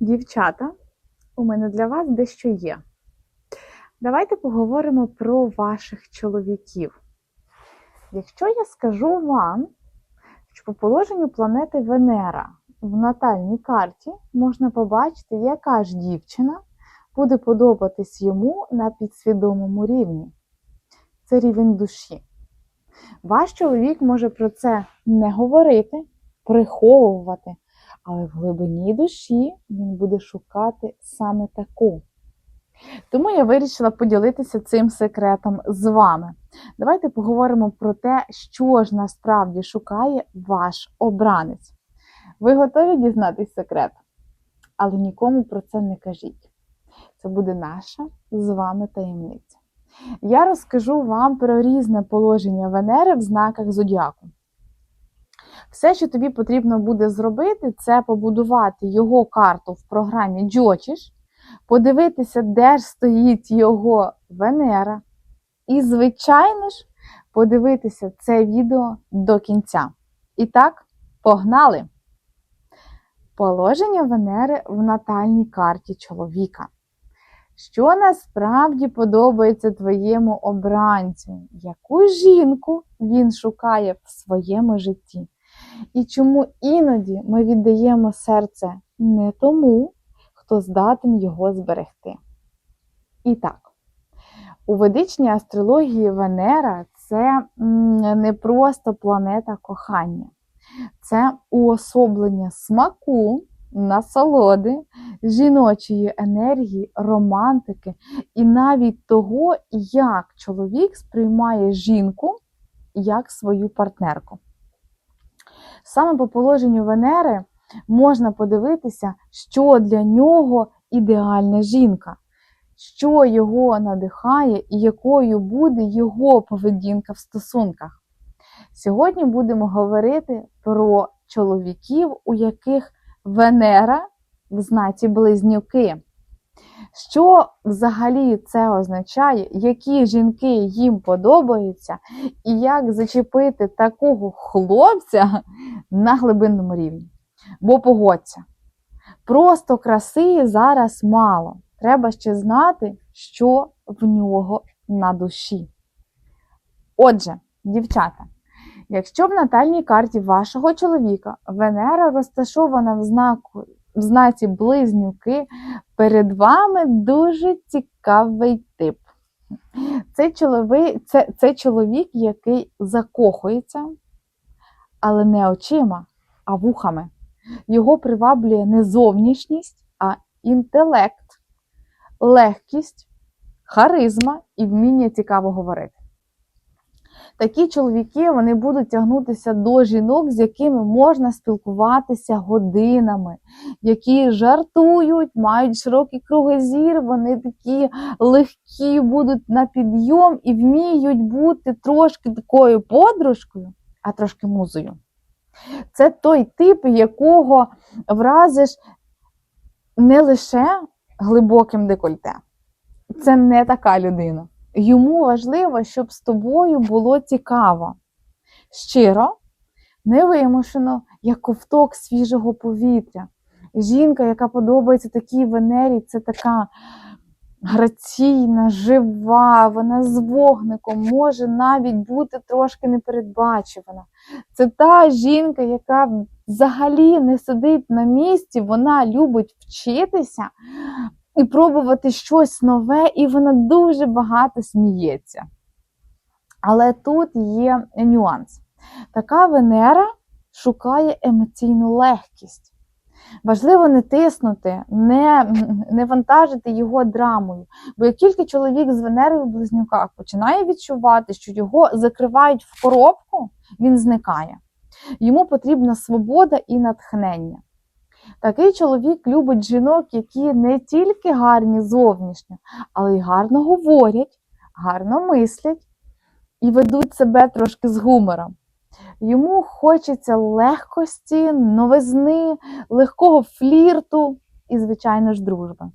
Дівчата, у мене для вас дещо є. Давайте поговоримо про ваших чоловіків. Якщо я скажу вам, що по положенню планети Венера в натальній карті можна побачити, яка ж дівчина буде подобатись йому на підсвідомому рівні. Це рівень душі. Ваш чоловік може про це не говорити, приховувати, але в глибині душі він буде шукати саме таку. Тому я вирішила поділитися цим секретом з вами. Давайте поговоримо про те, що ж насправді шукає ваш обранець. Ви готові дізнатись секрет? Але нікому про це не кажіть. Це буде наша з вами таємниця. Я розкажу вам про різне положення Венери в знаках зодіаку. Все, що тобі потрібно буде зробити, це побудувати його карту в програмі Джочіш, подивитися, де ж стоїть його Венера. І, звичайно ж, подивитися це відео до кінця. І так, погнали! Положення Венери в натальній карті чоловіка. Що насправді подобається твоєму обранцю? Яку жінку він шукає в своєму житті? І чому іноді ми віддаємо серце не тому, хто здатен його зберегти? І так, у ведичній астрології Венера це не просто планета кохання, це уособлення смаку, насолоди, жіночої енергії, романтики і навіть того, як чоловік сприймає жінку як свою партнерку. Саме по положенню Венери можна подивитися, що для нього ідеальна жінка, що його надихає і якою буде його поведінка в стосунках. Сьогодні будемо говорити про чоловіків, у яких Венера в знаці близнюки. Що взагалі це означає, які жінки їм подобаються, і як зачепити такого хлопця на глибинному рівні? Бо погодься, просто краси зараз мало. Треба ще знати, що в нього на душі. Отже, дівчата, якщо в натальній карті вашого чоловіка Венера розташована в знаку в знаці близнюки, перед вами дуже цікавий тип. Це чоловік, це, це чоловік, який закохується, але не очима, а вухами. Його приваблює не зовнішність, а інтелект, легкість, харизма і вміння цікаво говорити. Такі чоловіки вони будуть тягнутися до жінок, з якими можна спілкуватися годинами, які жартують, мають широкий кругозір, вони такі легкі будуть на підйом і вміють бути трошки такою подружкою, а трошки музою. Це той тип, якого вразиш не лише глибоким декольте. Це не така людина. Йому важливо, щоб з тобою було цікаво. Щиро, невимушено, як ковток свіжого повітря. Жінка, яка подобається такій венері, це така граційна, жива, вона з вогником, може навіть бути трошки непередбачувана. Це та жінка, яка взагалі не сидить на місці, вона любить вчитися і пробувати щось нове, і вона дуже багато сміється. Але тут є нюанс. Така Венера шукає емоційну легкість. Важливо не тиснути, не не вантажити його драмою. Бо як тільки чоловік з Венерою в близнюках починає відчувати, що його закривають в коробку, він зникає. Йому потрібна свобода і натхнення. Такий чоловік любить жінок, які не тільки гарні зовнішньо, але й гарно говорять, гарно мислять і ведуть себе трошки з гумором. Йому хочеться легкості, новизни, легкого флірту і, звичайно ж, дружби.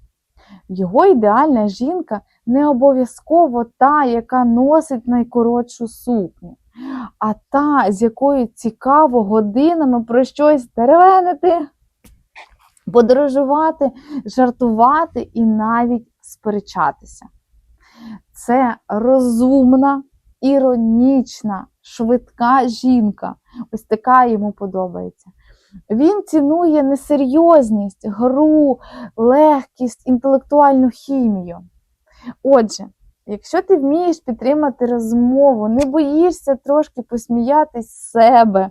Його ідеальна жінка не обов'язково та, яка носить найкоротшу сукню, а та, з якою цікаво годинами про щось теревенити подорожувати, жартувати і навіть сперечатися. Це розумна, іронічна, швидка жінка. Ось така йому подобається. Він цінує несерйозність, гру, легкість, інтелектуальну хімію. Отже, якщо ти вмієш підтримати розмову, не боїшся трошки посміятись з себе,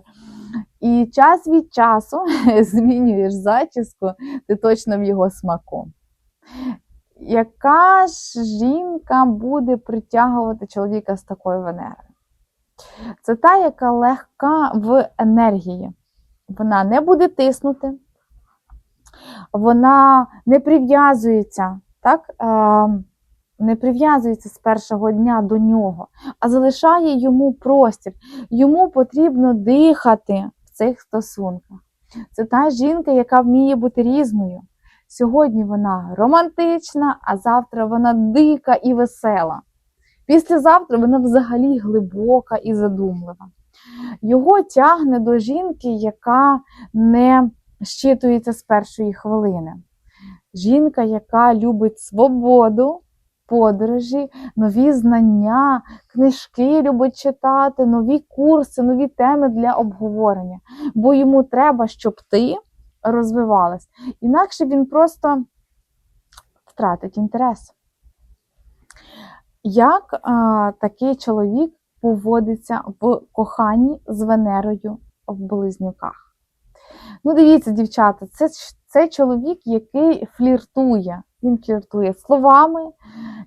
і час від часу змінюєш зачіску, ти точно в його смаку. Яка ж жінка буде притягувати чоловіка з такою Венерою? Це та, яка легка в енергії. Вона не буде тиснути, вона не прив'язується, так? Не прив'язується з першого дня до нього, а залишає йому простір. Йому потрібно дихати в цих стосунках. Це та жінка, яка вміє бути різною. Сьогодні вона романтична, а завтра вона дика і весела. Післязавтра вона взагалі глибока і задумлива. Його тягне до жінки, яка не щитується з першої хвилини. Жінка, яка любить свободу, подорожі, нові знання, книжки любить читати, нові курси, нові теми для обговорення. Бо йому треба, щоб ти розвивалась. Інакше він просто втратить інтерес. Як а, такий чоловік поводиться в коханні з Венерою в близнюках? Ну, дивіться, дівчата, це, це чоловік, який фліртує. Він фліртує словами,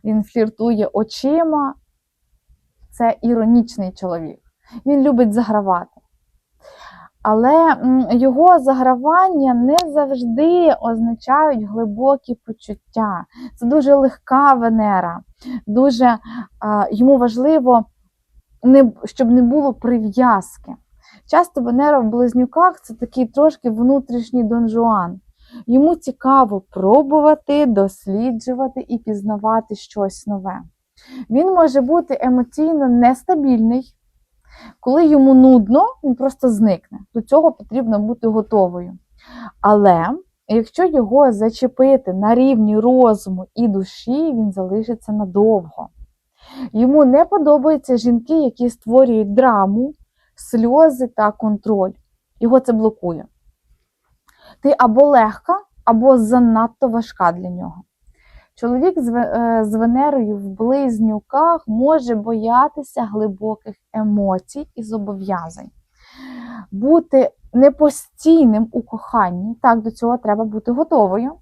він фліртує очима. Це іронічний чоловік. Він любить загравати. Але його загравання не завжди означають глибокі почуття. Це дуже легка Венера. Дуже а, йому важливо, не, щоб не було прив'язки. Часто Венера в близнюках це такий трошки внутрішній донжуан. Йому цікаво пробувати, досліджувати і пізнавати щось нове. Він може бути емоційно нестабільний. Коли йому нудно, він просто зникне. До цього потрібно бути готовою. Але якщо його зачепити на рівні розуму і душі, він залишиться надовго. Йому не подобаються жінки, які створюють драму, сльози та контроль. Його це блокує. Ти або легка, або занадто важка для нього. Чоловік з Венерою в близнюках може боятися глибоких емоцій і зобов'язань. Бути непостійним у коханні, так, до цього треба бути готовою.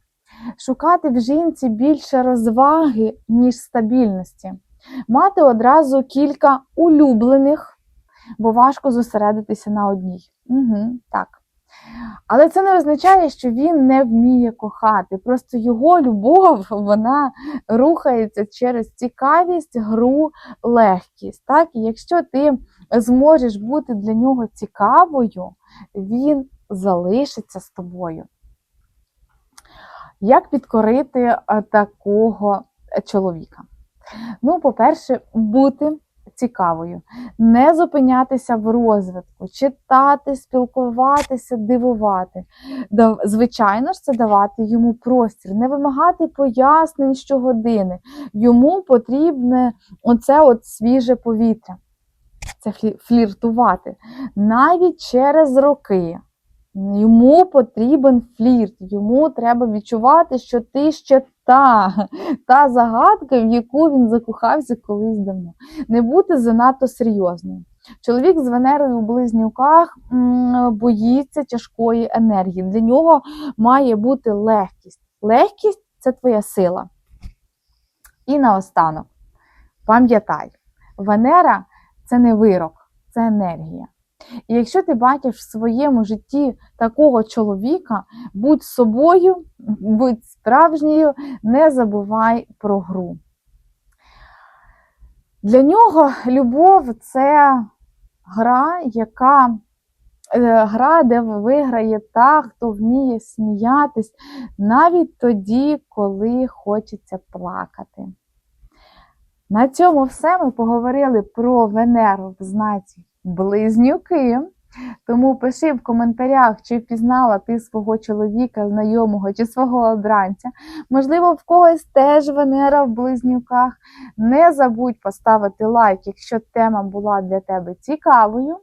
Шукати в жінці більше розваги, ніж стабільності, мати одразу кілька улюблених, бо важко зосередитися на одній. Угу, Так. Але це не означає, що він не вміє кохати. Просто його любов вона рухається через цікавість, гру, легкість. Так? І якщо ти зможеш бути для нього цікавою, він залишиться з тобою. Як підкорити е, такого чоловіка? Ну, по-перше, бути цікавою, не зупинятися в розвитку, читати, спілкуватися, дивувати. Звичайно ж, це давати йому простір, не вимагати пояснень щогодини. Йому потрібне оце от свіже повітря. Це фліртувати навіть через роки. Йому потрібен флірт, йому треба відчувати, що ти ще та та загадка, в яку він закохався колись давно. Не бути занадто серйозним. Чоловік з Венерою у близнюках боїться тяжкої енергії. Для нього має бути легкість. Легкість це твоя сила. І наостанок, пам'ятай, Венера це не вирок, це енергія. І якщо ти бачиш в своєму житті такого чоловіка, будь собою, будь справжньою, не забувай про гру. Для нього любов це гра, яка е, гра, де виграє та, хто вміє сміятись, навіть тоді, коли хочеться плакати. На цьому все ми поговорили про Венеру в знаці близнюки. Тому пиши в коментарях, чи впізнала ти свого чоловіка, знайомого чи свого обранця. Можливо, в когось теж Венера в близнюках. Не забудь поставити лайк, якщо тема була для тебе цікавою.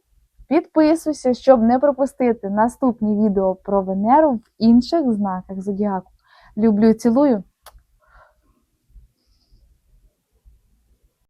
Підписуйся, щоб не пропустити наступні відео про Венеру в інших знаках зодіаку. Люблю, цілую.